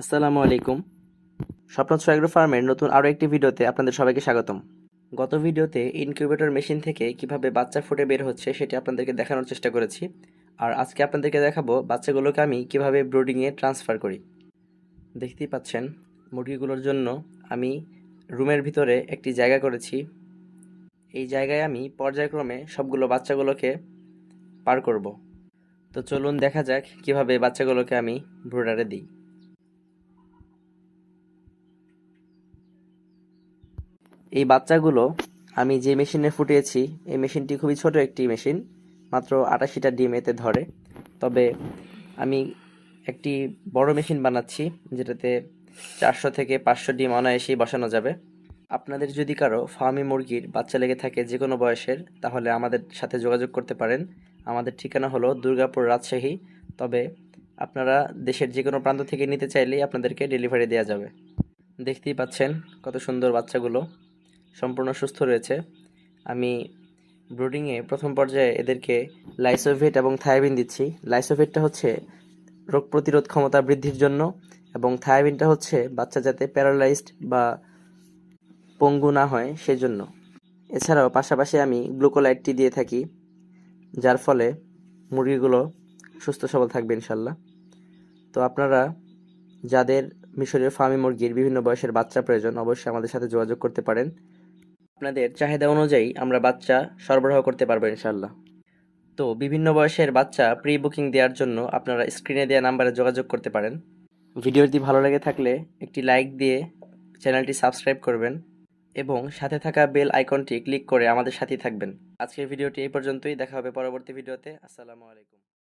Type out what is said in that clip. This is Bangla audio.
আসসালামু আলাইকুম। স্বপ্ন সোয়াগ্রো ফার্মের নতুন আরও একটি ভিডিওতে আপনাদের সবাইকে স্বাগতম। গত ভিডিওতে ইনকিউবেটর মেশিন থেকে কীভাবে বাচ্চা ফুটে বের হচ্ছে সেটি আপনাদেরকে দেখানোর চেষ্টা করেছি। আর আজকে আপনাদেরকে দেখাবো বাচ্চাগুলোকে আমি কীভাবে ব্রোডিংয়ে ট্রান্সফার করি। দেখতেই পাচ্ছেন, মুরগিগুলোর জন্য আমি রুমের ভিতরে একটি জায়গা করেছি। এই জায়গায় আমি পর্যায়ক্রমে সবগুলো বাচ্চাগুলোকে পার করব। তো চলুন দেখা যাক কীভাবে বাচ্চাগুলোকে আমি ব্রোডারে দিই। এই বাচ্চাগুলো আমি যে মেশিনে ফুটিয়েছি, এই মেশিনটি খুবই ছোট একটি মেশিন, মাত্র আটাশিটা ডিম এতে ধরে। তবে আমি একটি বড় মেশিন বানাচ্ছি, যেটাতে চারশো থেকে পাঁচশো ডিম অনায়াসেই বসানো যাবে। আপনাদের যদি কারও ফার্মি মুরগির বাচ্চা লেগে থাকে যে কোনো বয়সের, তাহলে আমাদের সাথে যোগাযোগ করতে পারেন। আমাদের ঠিকানা হলো দুর্গাপুর রাজশাহী। তবে আপনারা দেশের যে কোনো প্রান্ত থেকে নিতে চাইলেই আপনাদেরকে ডেলিভারি দেওয়া যাবে। দেখতেই পাচ্ছেন কত সুন্দর বাচ্চাগুলো। সম্পূর্ণ সুস্থ রয়েছে। আমি ব্রুডিংয়ে প্রথম পর্যায়ে এদেরকে লাইসোভেট এবং থায়াবিন দিচ্ছি। লাইসোভেটটা হচ্ছে রোগ প্রতিরোধ ক্ষমতা বৃদ্ধির জন্য এবং থায়াবিনটা হচ্ছে বাচ্চা যাতে প্যারালাইজড বা পঙ্গু না হয় সেজন্য। এছাড়াও পাশাপাশি আমি গ্লুকোলাইটটি দিয়ে থাকি, যার ফলে মুরগিগুলো সুস্থ সবল থাকবে ইনশাল্লাহ তো আপনারা যাদের মিশরীয় ফার্মি মুরগির বিভিন্ন বয়সের বাচ্চা প্রয়োজন, অবশ্যই আমাদের সাথে যোগাযোগ করতে পারেন। আপনাদের চাহিদা অনুযায়ী আমরা বাচ্চা সরবরাহ করতে পারব ইনশাল্লাহ তো বিভিন্ন বয়সের বাচ্চা প্রি বুকিং দেওয়ার জন্য আপনারা স্ক্রিনে দেওয়া নাম্বারে যোগাযোগ করতে পারেন। ভিডিওটি ভালো লেগে থাকলে একটি লাইক দিয়ে চ্যানেলটি সাবস্ক্রাইব করবেন এবং সাথে থাকা বেল আইকনটি ক্লিক করে আমাদের সাথেই থাকবেন। আজকের ভিডিওটি এই পর্যন্তই, দেখা হবে পরবর্তী ভিডিওতে, আসসালামু আলাইকুম।